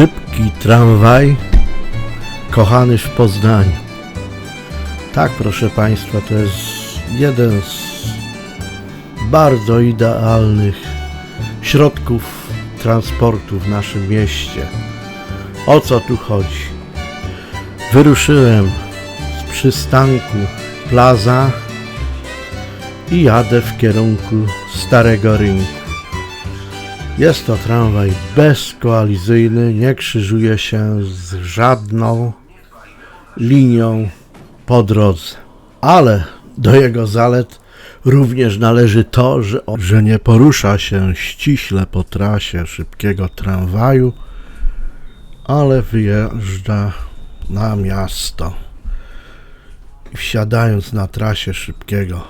Szybki tramwaj, kochany w Poznaniu. Tak, proszę Państwa, to jest jeden z bardzo idealnych środków transportu w naszym mieście. O co tu chodzi? Wyruszyłem z przystanku Plaza i jadę w kierunku Starego Rynku. Jest to tramwaj bezkoalizyjny, nie krzyżuje się z żadną linią po drodze. Ale do jego zalet również należy to, że, że nie porusza się ściśle po trasie szybkiego tramwaju, ale wyjeżdża na miasto. Wsiadając na trasie szybkiego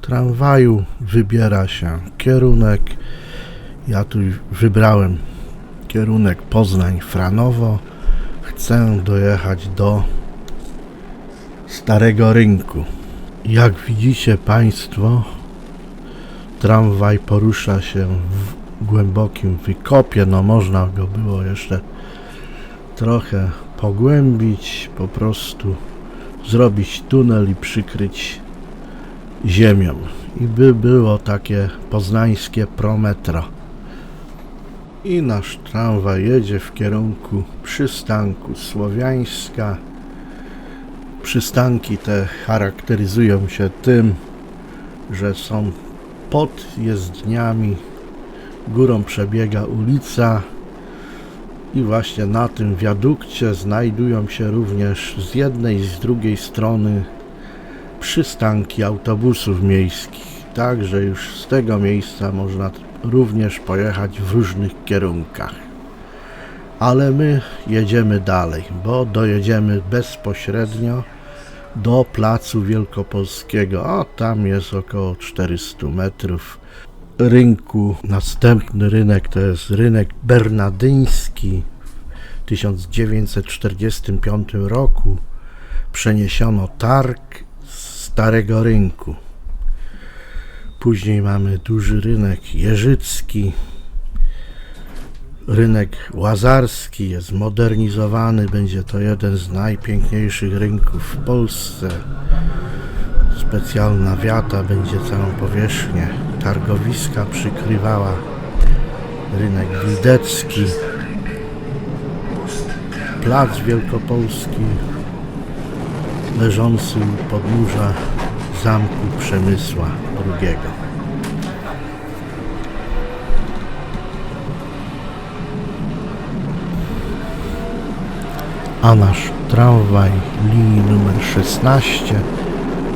tramwaju wybiera się kierunek ja tu wybrałem kierunek Poznań-Franowo. Chcę dojechać do Starego Rynku. Jak widzicie Państwo, tramwaj porusza się w głębokim wykopie. No można go było jeszcze trochę pogłębić, po prostu zrobić tunel i przykryć ziemią. I by było takie poznańskie prometro i nasz tramwaj jedzie w kierunku przystanku Słowiańska. Przystanki te charakteryzują się tym, że są pod jezdniami, górą przebiega ulica i właśnie na tym wiadukcie znajdują się również z jednej i z drugiej strony przystanki autobusów miejskich. Także już z tego miejsca można również pojechać w różnych kierunkach. Ale my jedziemy dalej, bo dojedziemy bezpośrednio do Placu Wielkopolskiego, a tam jest około 400 metrów rynku. Następny rynek to jest rynek bernadyński. W 1945 roku przeniesiono targ z Starego Rynku. Później mamy duży rynek jeżycki. Rynek łazarski jest modernizowany, będzie to jeden z najpiękniejszych rynków w Polsce. Specjalna wiata będzie całą powierzchnię targowiska przykrywała. Rynek Wildecki, Plac Wielkopolski, leżący u podnóża zamku Przemysła II. A nasz tramwaj linii numer 16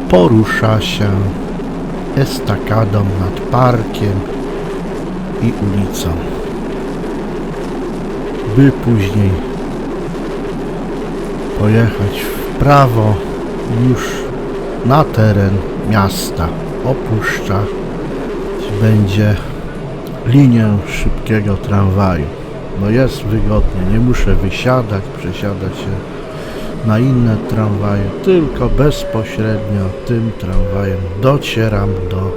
porusza się estakadą nad parkiem i ulicą, by później pojechać w prawo już na teren miasta. Opuszcza będzie linię szybkiego tramwaju. No jest wygodnie, nie muszę wysiadać, przesiadać się na inne tramwaje, tylko bezpośrednio tym tramwajem docieram do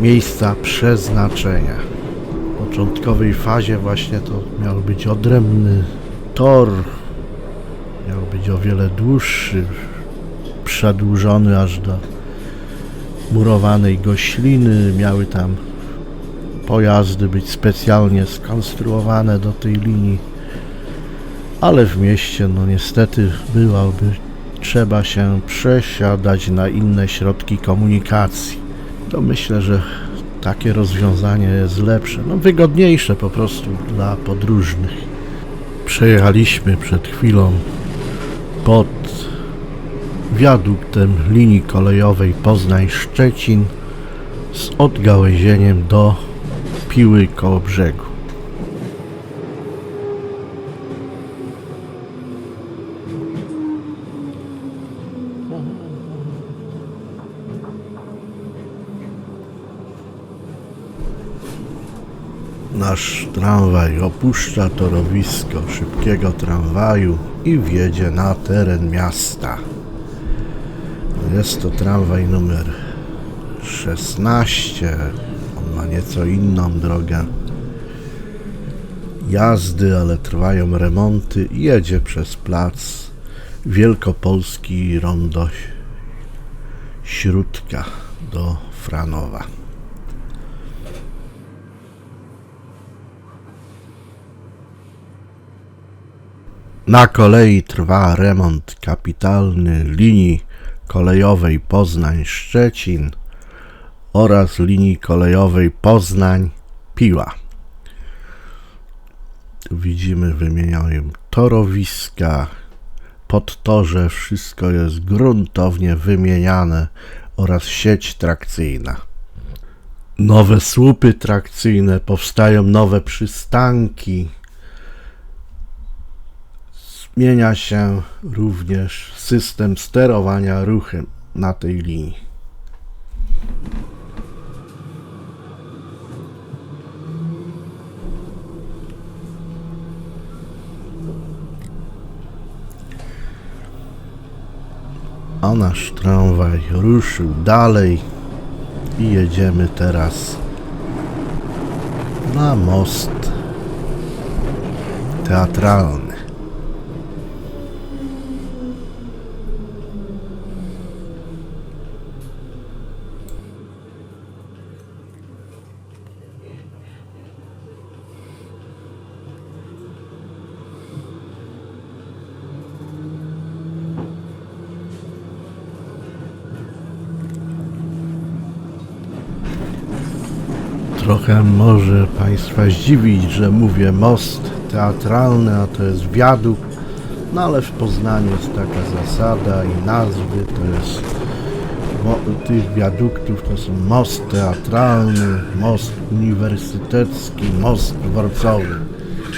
miejsca przeznaczenia. W początkowej fazie właśnie to miał być odrębny tor, miał być o wiele dłuższy, przedłużony aż do murowanej gośliny. Miały tam pojazdy być specjalnie skonstruowane do tej linii, ale w mieście, no niestety, byłoby trzeba się przesiadać na inne środki komunikacji. To myślę, że takie rozwiązanie jest lepsze, no wygodniejsze po prostu dla podróżnych. Przejechaliśmy przed chwilą pod wiaduktem linii kolejowej Poznań-Szczecin z odgałęzieniem do Piły koło brzegu. Nasz tramwaj opuszcza torowisko szybkiego tramwaju i wjedzie na teren miasta. Jest to tramwaj numer 16. On ma nieco inną drogę. jazdy, ale trwają remonty. Jedzie przez plac Wielkopolski Rondo Śródka do Franowa. Na kolei trwa remont kapitalny linii kolejowej Poznań-Szczecin oraz linii kolejowej Poznań-Piła. Widzimy, wymieniają torowiska, podtorze, wszystko jest gruntownie wymieniane oraz sieć trakcyjna. Nowe słupy trakcyjne, powstają nowe przystanki. Zmienia się również system sterowania ruchem na tej linii. A nasz tramwaj ruszył dalej i jedziemy teraz na most teatralny. Trochę może Państwa zdziwić, że mówię most teatralny, a to jest wiadukt, no ale w Poznaniu jest taka zasada i nazwy, to jest tych wiaduktów to są most teatralny, most uniwersytecki, most dworcowy.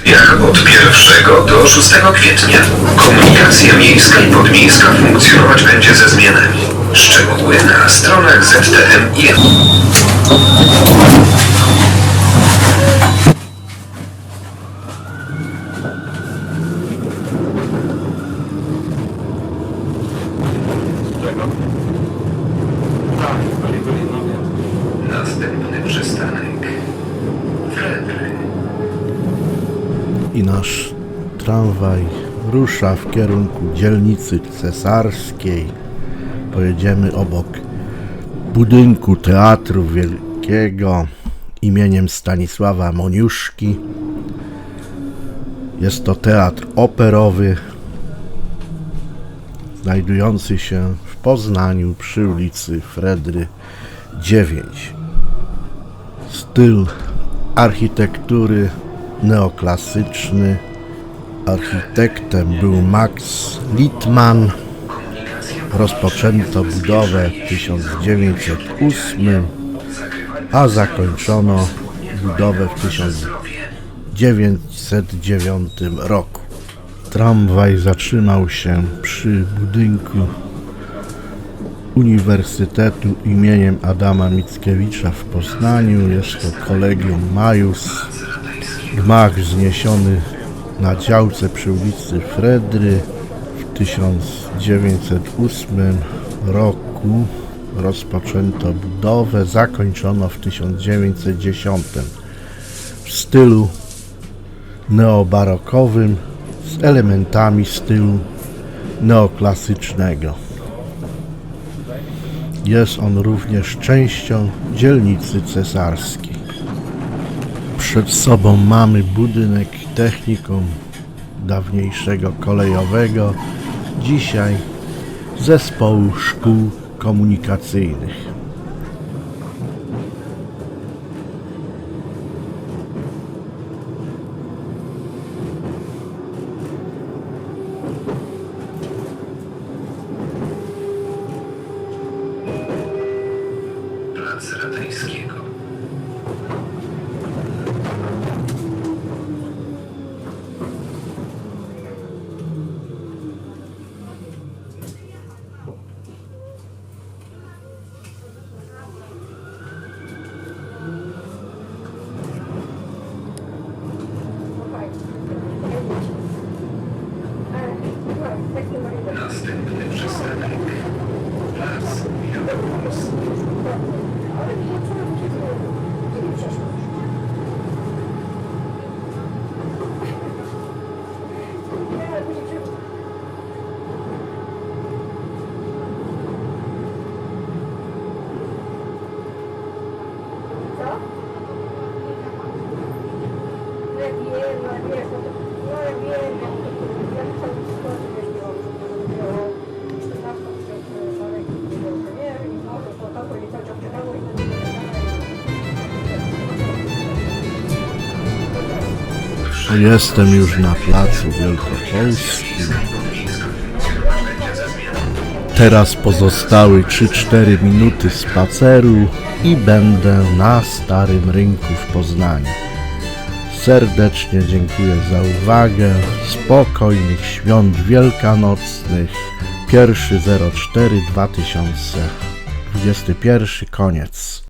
Jak od 1 do 6 kwietnia komunikacja miejska i podmiejska funkcjonować będzie ze zmianami. Szczegóły na stronach ZTM i Następny przystanek Fredry. i nasz tramwaj rusza w kierunku dzielnicy cesarskiej. Pojedziemy obok budynku Teatru Wielkiego imieniem Stanisława Moniuszki. Jest to teatr operowy znajdujący się w Poznaniu przy ulicy Fredry 9. Styl architektury neoklasyczny. Architektem był Max Littmann. Rozpoczęto budowę w 1908, a zakończono budowę w 1909 roku. Tramwaj zatrzymał się przy budynku Uniwersytetu imieniem Adama Mickiewicza w Poznaniu. Jest to Kolegium Majus. Gmach wzniesiony na działce przy ulicy Fredry w 1908 roku. Rozpoczęto budowę, zakończono w 1910 w stylu neobarokowym z elementami stylu neoklasycznego. Jest on również częścią dzielnicy cesarskiej. Przed sobą mamy budynek technikum dawniejszego kolejowego, dzisiaj zespołu szkół komunikacyjnych. Plac Ratajskiego. Następny przystanek Plac Wielkopolski. Ale nie, co robicie, to nie przeszło. wiem, no wiesz, no to, no ja wiem, jak to, ja cały skład jeździłam, żeby to było 14 tysięcy na ręki, nie wiem, i może to tako i cały czas czekało i to nie Jestem już na placu Wielkopolskim. Teraz pozostały 3-4 minuty spaceru i będę na Starym Rynku w Poznaniu. Serdecznie dziękuję za uwagę. Spokojnych świąt wielkanocnych. 1.04.2021 koniec.